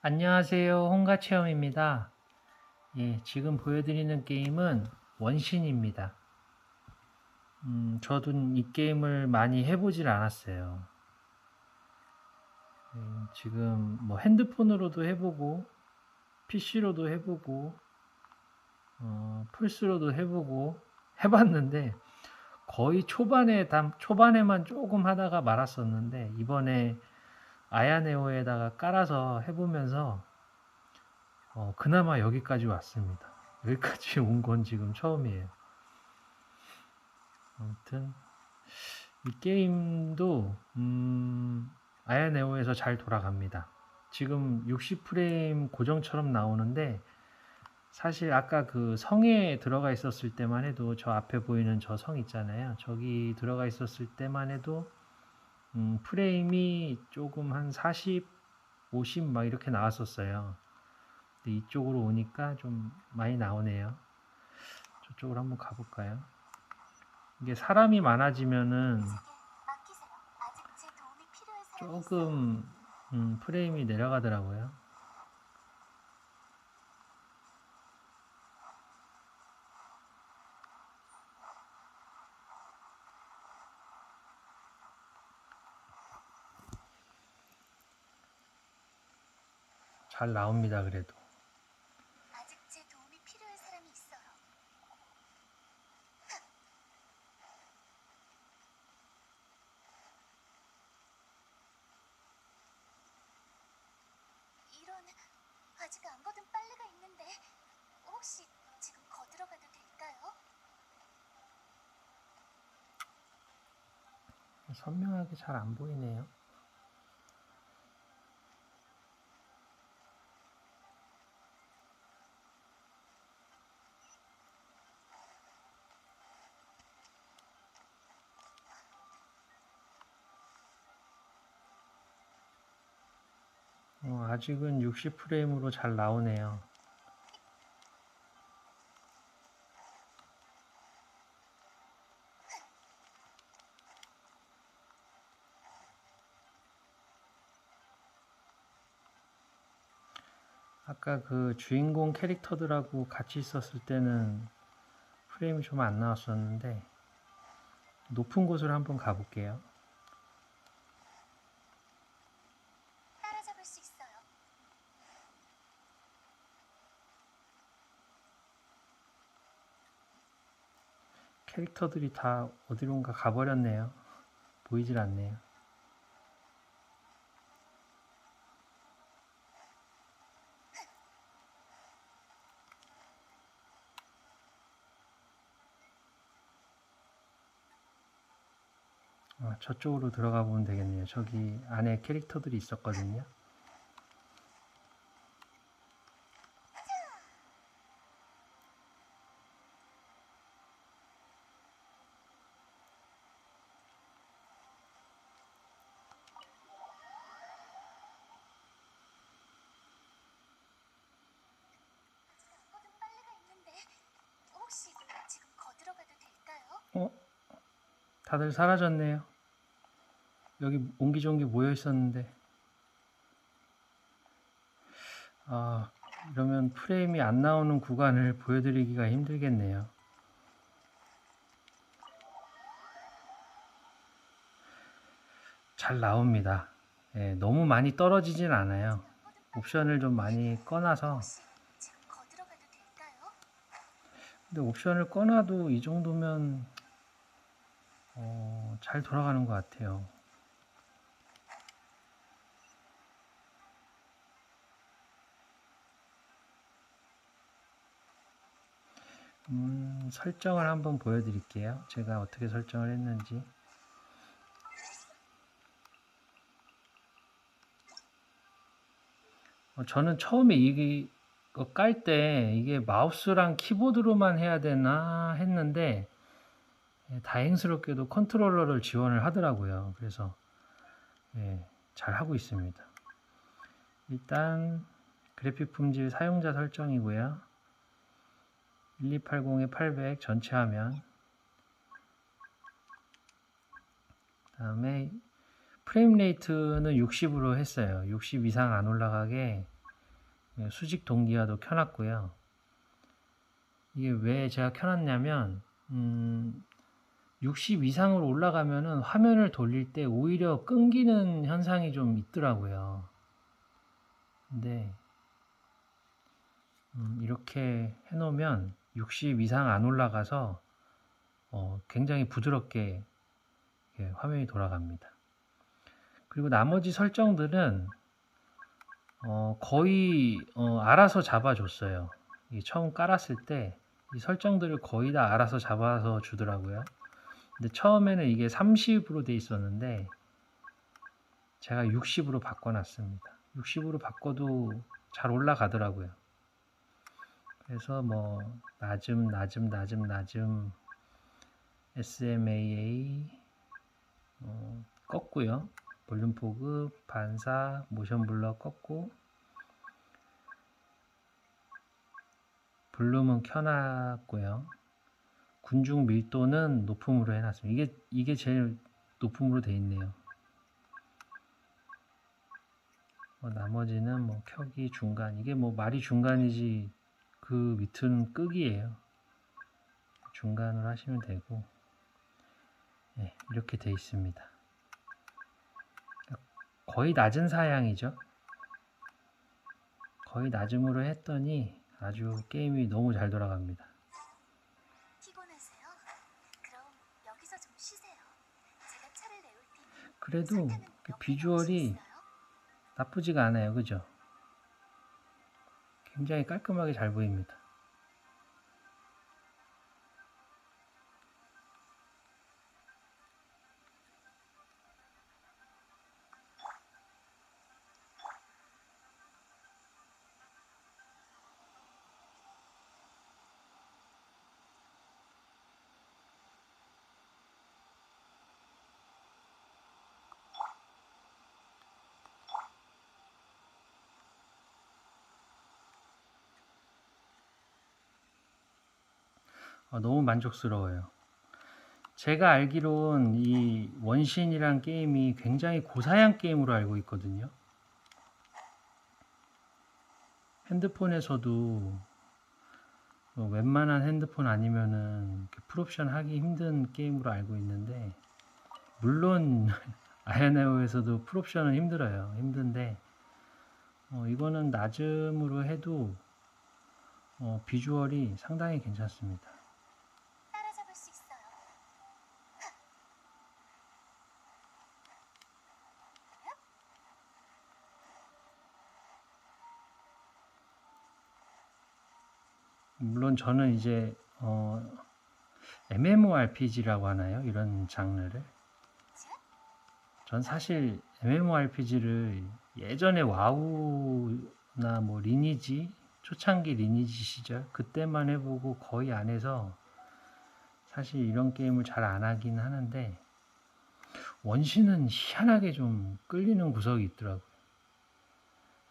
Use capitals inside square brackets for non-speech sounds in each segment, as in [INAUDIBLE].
안녕하세요. 홍가체험입니다. 예, 지금 보여드리는 게임은 원신입니다. 음, 저도 이 게임을 많이 해보질 않았어요. 예, 지금 뭐 핸드폰으로도 해보고, PC로도 해보고, 어, 플스로도 해보고, 해봤는데, 거의 초반에, 담, 초반에만 조금 하다가 말았었는데, 이번에 아야네오에다가 깔아서 해보면서 어, 그나마 여기까지 왔습니다. 여기까지 [LAUGHS] 온 건 지금 처음이에요. 아무튼 이 게임도 음, 아야네오에서 잘 돌아갑니다. 지금 60프레임 고정처럼 나오는데 사실 아까 그 성에 들어가 있었을 때만 해도 저 앞에 보이는 저 성 있잖아요. 저기 들어가 있었을 때만 해도 음, 프레임이 조금 한 40, 50 막 이렇게 나왔었어요. 근데 이쪽으로 오니까 좀 많이 나오네요. 저쪽으로 한번 가볼까요? 이게 사람이 많아지면은. 조금 음, 프레임이 내려가더라고요. 잘 나옵니다, 그래도. 아직 제 도움이 필요한 사람이 있어요. 이런 아직 안 거둔 빨래가 있는데 혹시 지금 거들어 가도 될까요? 선명하게 잘 안 보이네요. 어, 아직은 60프레임으로 잘 나오네요. 아까 그 주인공 캐릭터들하고 같이 있었을 때는 프레임이 좀 안 나왔었는데 높은 곳으로 한번 가볼게요. 따라잡을 수 있어요. 캐릭터들이 다 어디론가 가버렸네요. 보이질 않네요. 아, 저쪽으로 들어가 보면 되겠네요. 저기 안에 캐릭터들이 있었거든요. 아직 안 거둔 빨래가 있는데 혹시 지금 거들어가도 될까요? 어? 다들 사라졌네요. 여기 옹기종기 모여 있었는데. 아, 이러면 프레임이 안 나오는 구간을 보여드리기가 힘들겠네요. 잘 나옵니다. 예, 너무 많이 떨어지진 않아요. 옵션을 좀 많이 꺼놔서. 근데 옵션을 꺼놔도 이 정도면 어, 잘 돌아가는 것 같아요. 음, 설정을 한번 보여드릴게요. 제가 어떻게 설정을 했는지. 어, 저는 처음에 이거 깔 때 이게 마우스랑 키보드로만 해야 되나 했는데 예, 다행스럽게도 컨트롤러를 지원을 하더라고요. 그래서 예, 잘 하고 있습니다. 일단 그래픽 품질 사용자 설정이고요. 1280에 800 전체 화면 다음에 프레임 레이트는 60으로 했어요. 60 이상 안 올라가게 예, 수직 동기화도 켜놨고요. 이게 왜 제가 켜놨냐면 음, 60 이상으로 올라가면은 화면을 돌릴 때 오히려 끊기는 현상이 좀 있더라고요. 근데 음, 이렇게 해놓으면 60 이상 안 올라가서 어, 굉장히 부드럽게 이렇게 화면이 돌아갑니다. 그리고 나머지 설정들은 어, 거의 어, 알아서 잡아줬어요. 이 처음 깔았을 때 이 설정들을 거의 다 알아서 잡아서 주더라고요. 근데 처음에는 이게 30으로 돼 있었는데 제가 60으로 바꿔놨습니다. 60으로 바꿔도 잘 올라가더라고요. 그래서 뭐 낮음, 낮음, 낮음, 낮음 SMAA 어, 껐고요. 볼륨 포급, 반사, 모션 블러 껐고 볼륨은 켜놨고요. 군중 밀도는 높음으로 해놨습니다. 이게 이게 제일 높음으로 돼 있네요. 뭐 나머지는 뭐 켜기 중간 이게 뭐 말이 중간이지 그 밑은 끄기예요. 중간으로 하시면 되고 네, 이렇게 돼 있습니다. 거의 낮은 사양이죠. 거의 낮음으로 했더니 아주 게임이 너무 잘 돌아갑니다. 그래도 그몇 비주얼이? 나쁘지가 않아요. 그죠? 굉장히 깔끔하게 잘 보입니다. 너무 만족스러워요. 제가 알기론 이 원신이란 게임이 굉장히 고사양 게임으로 알고 있거든요. 핸드폰에서도 뭐 웬만한 핸드폰 아니면은 풀옵션 하기 힘든 게임으로 알고 있는데 물론 [LAUGHS] 아이네오에서도 풀옵션은 힘들어요. 힘든데 어, 이거는 낮음으로 해도 어, 비주얼이 상당히 괜찮습니다. 따라잡을 수 있어요. 물론 저는 이제 어, MMORPG라고 하나요? 이런 장르를. 전 사실 MMORPG를 예전에 와우나 뭐 리니지 초창기 리니지 시절 그때만 해보고 거의 안 해서 사실 이런 게임을 잘 안 하긴 하는데 원신은 희한하게 좀 끌리는 구석이 있더라고요.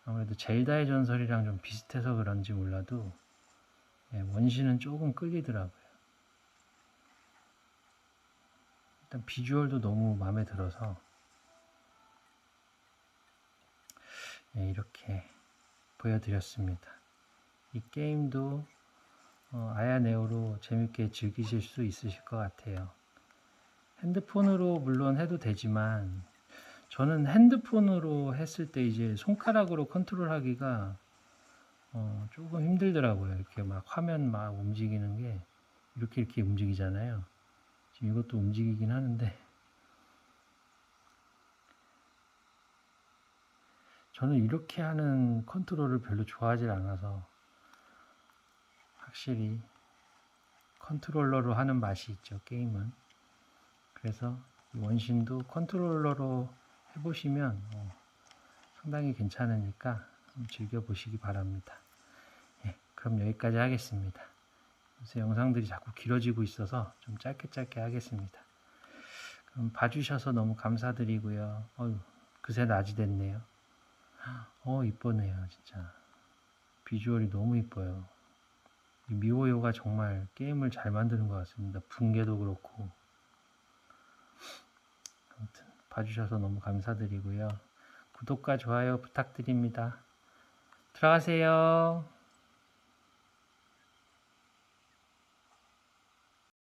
아무래도 젤다의 전설이랑 좀 비슷해서 그런지 몰라도 예, 원신은 조금 끌리더라고요. 일단 비주얼도 너무 마음에 들어서 예, 이렇게 보여드렸습니다. 이 게임도 어, 아야네오로 재밌게 즐기실 수 있으실 것 같아요. 핸드폰으로 물론 해도 되지만 저는 핸드폰으로 했을 때 이제 손가락으로 컨트롤하기가 어, 조금 힘들더라고요. 이렇게 막 화면 막 움직이는 게 이렇게 이렇게 움직이잖아요. 지금 이것도 움직이긴 하는데 [LAUGHS] 저는 이렇게 하는 컨트롤을 별로 좋아하지 않아서 확실히 컨트롤러로 하는 맛이 있죠, 게임은. 그래서 이 원신도 컨트롤러로 해보시면 어, 상당히 괜찮으니까 즐겨보시기 바랍니다. 예, 그럼 여기까지 하겠습니다. 요새 영상들이 자꾸 길어지고 있어서 좀 짧게 짧게 하겠습니다. 그럼 봐주셔서 너무 감사드리고요. 어휴, 그새 낮이 됐네요. 어, 이쁘네요, 진짜. 비주얼이 너무 이뻐요. 이 미호요가 정말 게임을 잘 만드는 것 같습니다. 붕괴도 그렇고. 아무튼 봐주셔서 너무 감사드리고요. 구독과 좋아요 부탁드립니다. 들어가세요.